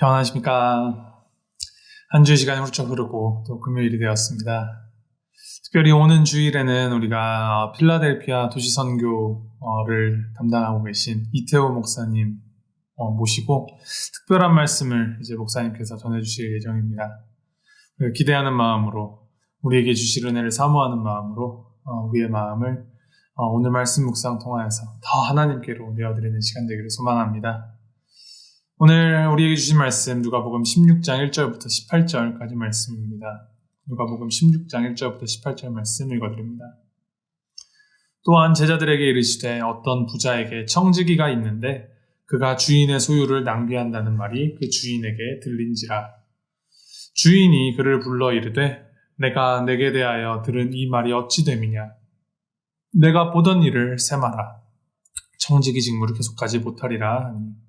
평안하십니까? 한 주의 시간이 훌쩍 흐르고 또 금요일이 되었습니다. 특별히 오는 주일에는 우리가 필라델피아 도시선교를 담당하고 계신 이태호 목사님 어, 모시고 특별한 말씀을 이제 목사님께서 전해주실 예정입니다. 기대하는 마음으로 우리에게 주실 은혜를 사모하는 마음으로 어, 우리의 마음을 어, 오늘 말씀 묵상 통하여서 더 하나님께로 내어드리는 시간 되기를 소망합니다. 오늘 우리에게 주신 말씀 누가복음 16장 1절부터 18절까지 말씀입니다. 누가복음 16장 1절부터 18절 말씀 읽어드립니다. 또한 제자들에게 이르시되 어떤 부자에게 청지기가 있는데 그가 주인의 소유를 낭비한다는 말이 그 주인에게 들린지라. 주인이 그를 불러 이르되 내가 내게 대하여 들은 이 말이 어찌 됨이냐. 내가 보던 일을 세마라. 청지기 직무를 계속하지 못하리라 하니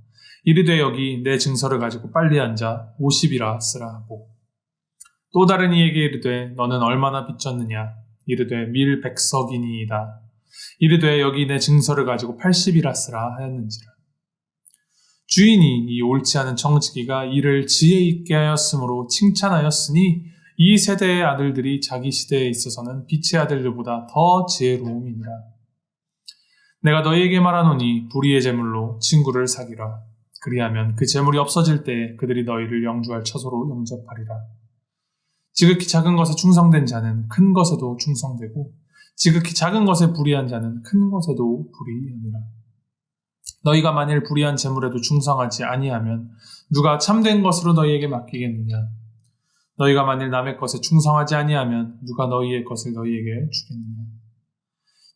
이르되 여기 내 증서를 가지고 빨리 앉아 50이라 쓰라 하고 또 다른 이에게 이르되 너는 얼마나 빚졌느냐 이르되 밀 백석이니이다. 이르되 여기 내 증서를 가지고 80이라 쓰라 하였는지라. 주인이 이 옳지 않은 청지기가 이를 지혜 있게 하였으므로 칭찬하였으니 이 세대의 아들들이 자기 시대에 있어서는 빛의 아들들보다 더 지혜로움이니라. 내가 너희에게 말하노니 불의의 제물로 친구를 사기라. 그리하면 그 재물이 없어질 때 그들이 너희를 영주할 처소로 영접하리라. 지극히 작은 것에 충성된 자는 큰 것에도 충성되고 지극히 작은 것에 불의한 자는 큰 것에도 불의하니라. 너희가 만일 불의한 재물에도 충성하지 아니하면 누가 참된 것으로 너희에게 맡기겠느냐? 너희가 만일 남의 것에 충성하지 아니하면 누가 너희의 것을 너희에게 주겠느냐?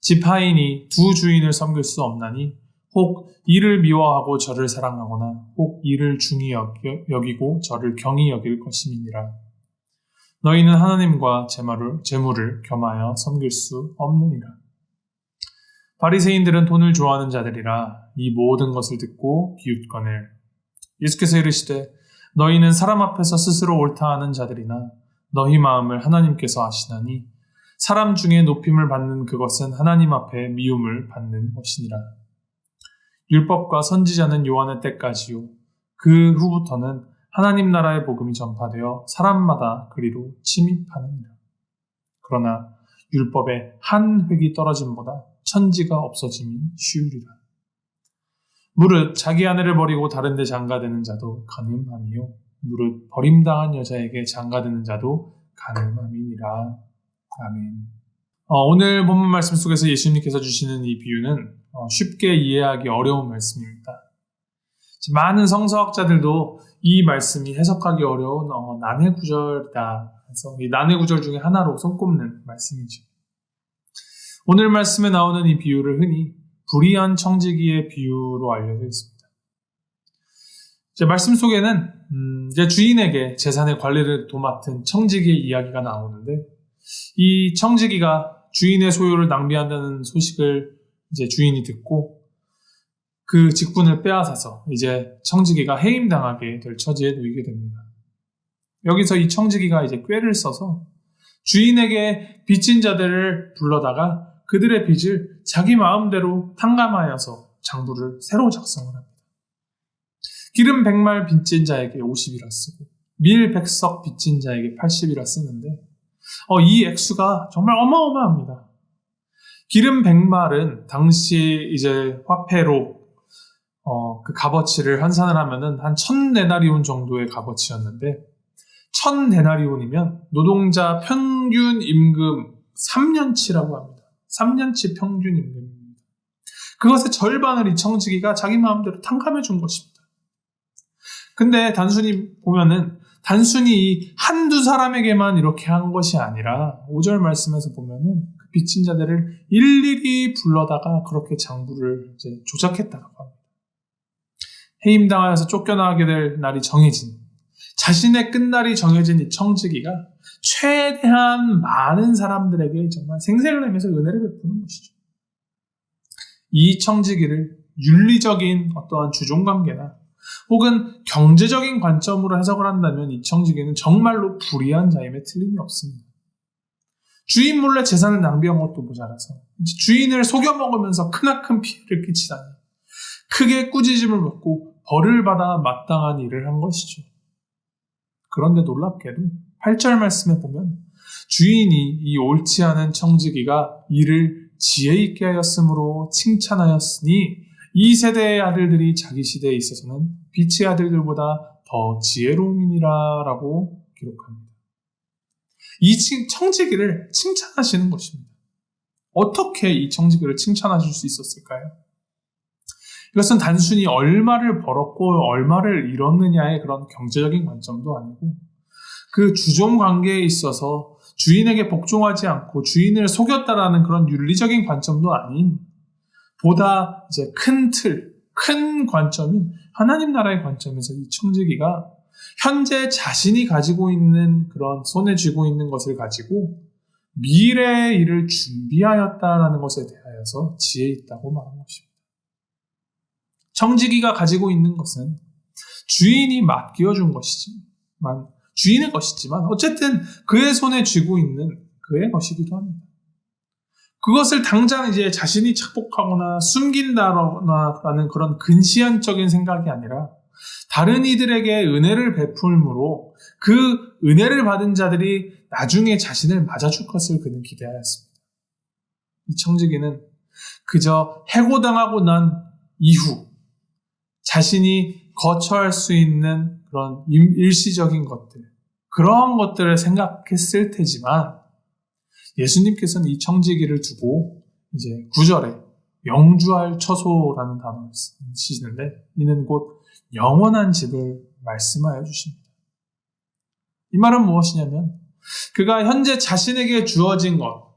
지파인이 두 주인을 섬길 수 없나니 혹 이를 미워하고 저를 사랑하거나 혹 이를 중히 여기고 저를 경히 여길 것임이니라. 너희는 하나님과 재물을, 재물을 겸하여 섬길 수 없느니라. 바리새인들은 돈을 좋아하는 자들이라 이 모든 것을 듣고 기웃거늘 예수께서 이르시되 너희는 사람 앞에서 스스로 옳다 하는 자들이나 너희 마음을 하나님께서 아시나니 사람 중에 높임을 받는 그것은 하나님 앞에 미움을 받는 것이니라. 율법과 선지자는 요한의 때까지요. 그 후부터는 하나님 나라의 복음이 전파되어 사람마다 그리로 침입하느니라. 그러나 율법의 한 획이 떨어짐보다 천지가 없어짐이 쉬우리라. 무릇 자기 아내를 버리고 다른 데 장가되는 자도 가늠함이요. 무릇 버림당한 여자에게 장가드는 자도 가늠함이니라. 아멘. 어, 오늘 본문 말씀 속에서 예수님께서 주시는 이 비유는 어, 쉽게 이해하기 어려운 말씀입니다. 많은 성서학자들도 이 말씀이 해석하기 어려운 어, 난해 구절이다. 그래서 이 난해 구절 중에 하나로 손꼽는 말씀이죠. 오늘 말씀에 나오는 이 비유를 흔히 불의한 청지기의 비유로 알려져 있습니다. 이제 말씀 속에는 음, 이제 주인에게 재산의 관리를 도맡은 청지기의 이야기가 나오는데 이 청지기가 주인의 소유를 낭비한다는 소식을 이제 주인이 듣고 그 직분을 빼앗아서 이제 청지기가 해임당하게 될 처지에 놓이게 됩니다. 여기서 이 청지기가 이제 꾀를 써서 주인에게 빚진 자들을 불러다가 그들의 빚을 자기 마음대로 탕감하여서 장부를 새로 작성을 합니다. 기름 백말 빚진 자에게 50이라 쓰고 밀 백석 빚진 자에게 80이라 쓰는데 어, 이 액수가 정말 어마어마합니다. 기름 백말은 당시 이제 화폐로 어, 그 값어치를 환산을 하면은 한 천데나리온 정도의 값어치였는데 천데나리온이면 노동자 평균 임금 3년치라고 합니다. 3년치 평균 임금입니다. 그것의 절반을 이 청지기가 자기 마음대로 탕감해 준 것입니다. 근데 단순히 보면은 단순히 한두 사람에게만 이렇게 한 것이 아니라 5절 말씀에서 보면은 그 빚진 자들을 일일이 불러다가 그렇게 장부를 이제 조작했다고 합니다. 해임당하여서 쫓겨나게 될 날이 정해진 자신의 끝날이 정해진 이 청지기가 최대한 많은 사람들에게 정말 생색을 내면서 은혜를 베푸는 것이죠. 이 청지기를 윤리적인 어떠한 주종관계나 혹은 경제적인 관점으로 해석을 한다면 이 청지기는 정말로 불의한 자임에 틀림이 없습니다. 주인 몰래 재산을 낭비한 것도 모자라서 주인을 속여 먹으면서 크나큰 피해를 끼치다니 크게 꾸짖음을 먹고 벌을 받아 마땅한 일을 한 것이죠. 그런데 놀랍게도 8절 말씀에 보면 주인이 이 옳지 않은 청지기가 이를 지혜 있게 하였으므로 칭찬하였으니 이 세대의 아들들이 자기 시대에 있어서는 빛의 아들들보다 더 지혜로움이니라 라고 기록합니다. 이 청지기를 칭찬하시는 것입니다. 어떻게 이 청지기를 칭찬하실 수 있었을까요? 이것은 단순히 얼마를 벌었고 얼마를 잃었느냐의 그런 경제적인 관점도 아니고 그 주종 관계에 있어서 주인에게 복종하지 않고 주인을 속였다라는 그런 윤리적인 관점도 아닌 보다 이제 큰 틀, 큰 관점인 하나님 나라의 관점에서 이 청지기가 현재 자신이 가지고 있는 그런 손에 쥐고 있는 것을 가지고 미래의 일을 준비하였다라는 것에 대하여서 지혜 있다고 말한 것입니다. 청지기가 가지고 있는 것은 주인이 맡겨준 것이지만 주인의 것이지만 어쨌든 그의 손에 쥐고 있는 그의 것이기도 합니다. 그것을 당장 이제 자신이 착복하거나 숨긴다라는 그런 근시안적인 생각이 아니라 다른 이들에게 은혜를 베풀므로 그 은혜를 받은 자들이 나중에 자신을 맞아줄 것을 그는 기대하였습니다. 이 청지기는 그저 해고당하고 난 이후 자신이 거처할 수 있는 그런 일시적인 것들, 그런 것들을 생각했을 테지만 예수님께서는 이 청지기를 두고 이제 구절에 영주할 처소라는 단어를 쓰시는데 이는 곧 영원한 집을 말씀하여 주십니다. 이 말은 무엇이냐면 그가 현재 자신에게 주어진 것,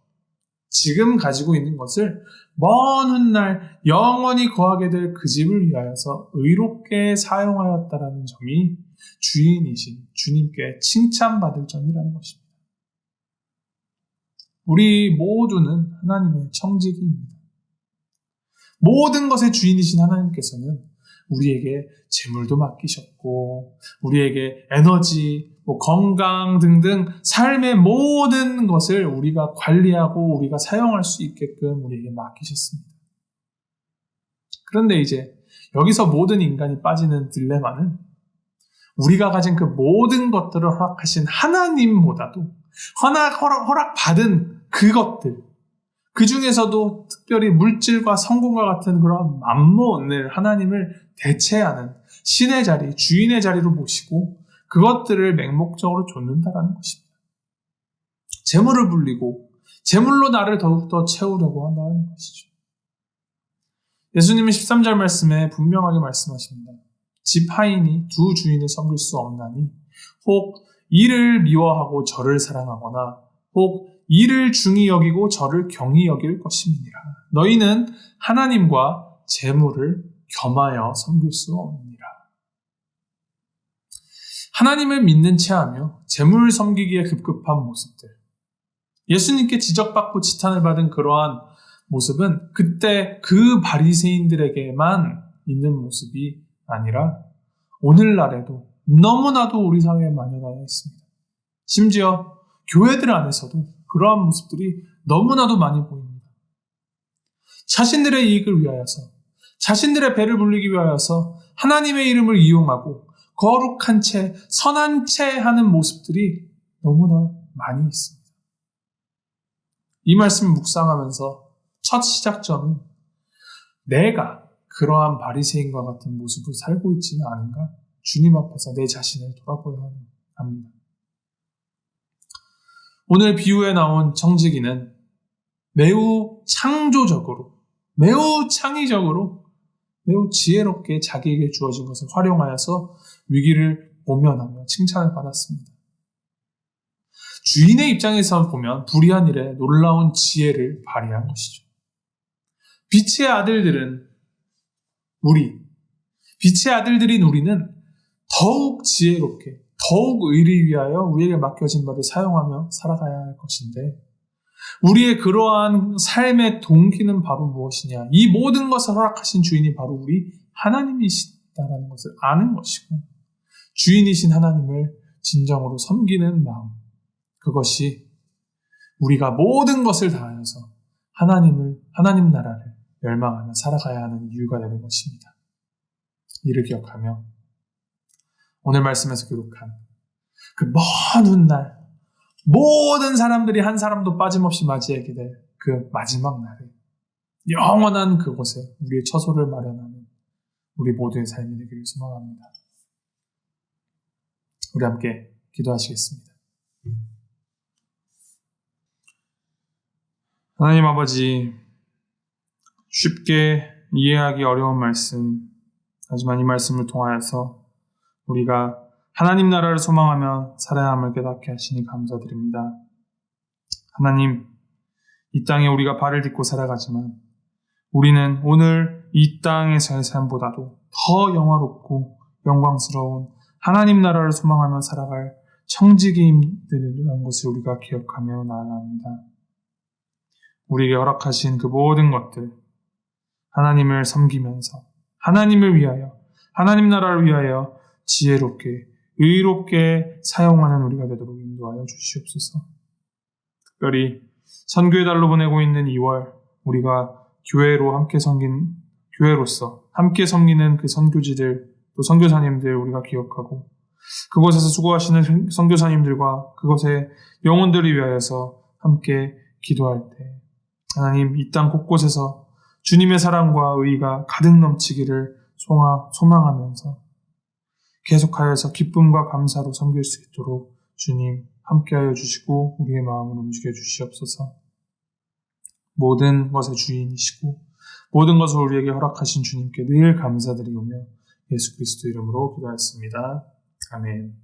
지금 가지고 있는 것을 먼 훗날 영원히 거하게 될 그 집을 위하여서 의롭게 사용하였다라는 점이 주인이신 주님께 칭찬받을 점이라는 것입니다. 우리 모두는 하나님의 청지기입니다. 모든 것의 주인이신 하나님께서는 우리에게 재물도 맡기셨고, 우리에게 에너지, 뭐 건강 등등 삶의 모든 것을 우리가 관리하고 우리가 사용할 수 있게끔 우리에게 맡기셨습니다. 그런데 이제 여기서 모든 인간이 빠지는 딜레마는 우리가 가진 그 모든 것들을 허락하신 하나님보다도 허락, 허락, 허락 받은 그것들, 그 중에서도 특별히 물질과 성공과 같은 그런 만몬을 하나님을 대체하는 신의 자리, 주인의 자리로 모시고 그것들을 맹목적으로 좇는다라는 것입니다. 재물을 불리고 재물로 나를 더욱더 채우려고 한다는 것이죠. 예수님은 13절 말씀에 분명하게 말씀하십니다. 집 하인이 두 주인을 섬길 수 없나니 혹 이를 미워하고 저를 사랑하거나 혹 이를 중히 여기고 저를 경히 여길 것임이니라. 너희는 하나님과 재물을 겸하여 섬길 수 없느니라. 하나님을 믿는 체하며 재물을 섬기기에 급급한 모습들. 예수님께 지적받고 지탄을 받은 그러한 모습은 그때 그 바리새인들에게만 있는 모습이 아니라 오늘날에도 너무나도 우리 사회에 만연하여 있습니다. 심지어 교회들 안에서도 그러한 모습들이 너무나도 많이 보입니다. 자신들의 이익을 위하여서, 자신들의 배를 불리기 위하여서 하나님의 이름을 이용하고 거룩한 채, 선한 채 하는 모습들이 너무나 많이 있습니다. 이 말씀을 묵상하면서 첫 시작점은 내가 그러한 바리새인과 같은 모습을 살고 있지는 않은가? 주님 앞에서 내 자신을 돌아보야 합니다. 오늘 비유에 나온 청지기는 매우 창조적으로, 매우 창의적으로, 매우 지혜롭게 자기에게 주어진 것을 활용하여서 위기를 모면하며 칭찬을 받았습니다. 주인의 입장에서 보면 불의한 일에 놀라운 지혜를 발휘한 것이죠. 빛의 아들들은 우리, 빛의 아들들인 우리는 더욱 지혜롭게, 더욱 의를 위하여 우리에게 맡겨진 바를 사용하며 살아가야 할 것인데 우리의 그러한 삶의 동기는 바로 무엇이냐? 이 모든 것을 허락하신 주인이 바로 우리 하나님이시다라는 것을 아는 것이고 주인이신 하나님을 진정으로 섬기는 마음 그것이 우리가 모든 것을 다하여서 하나님을 하나님 나라를 멸망하며 살아가야 하는 이유가 되는 것입니다. 이를 기억하며 오늘 말씀에서 기록한 그 먼 훗날 모든 사람들이 한 사람도 빠짐없이 맞이하게 될 그 마지막 날에 영원한 그곳에 우리의 처소를 마련하는 우리 모두의 삶이 되기를 소망합니다. 우리 함께 기도하시겠습니다. 하나님 아버지, 쉽게 이해하기 어려운 말씀, 하지만 이 말씀을 통하여서 우리가 하나님 나라를 소망하며 살아야 함을 깨닫게 하시니 감사드립니다. 하나님, 이 땅에 우리가 발을 딛고 살아가지만 우리는 오늘 이 땅에서의 삶보다도 더 영화롭고 영광스러운 하나님 나라를 소망하며 살아갈 청지기임들이라는 것을 우리가 기억하며 나아갑니다. 우리에게 허락하신 그 모든 것들, 하나님을 섬기면서, 하나님을 위하여, 하나님 나라를 위하여 지혜롭게, 의롭게 사용하는 우리가 되도록 인도하여 주시옵소서. 특별히 선교의 달로 보내고 있는 2월, 우리가 교회로 함께 섬긴, 교회로서 함께 섬기는 그 선교지들, 또 선교사님들 우리가 기억하고, 그곳에서 수고하시는 선교사님들과 그곳의 영혼들을 위하여서 함께 기도할 때, 하나님 이 땅 곳곳에서 주님의 사랑과 의가 가득 넘치기를 소망, 소망하면서 계속하여서 기쁨과 감사로 섬길 수 있도록 주님 함께하여 주시고 우리의 마음을 움직여 주시옵소서. 모든 것의 주인이시고 모든 것을 우리에게 허락하신 주님께 늘 감사드리오며 예수 그리스도 이름으로 기도하였습니다. 아멘.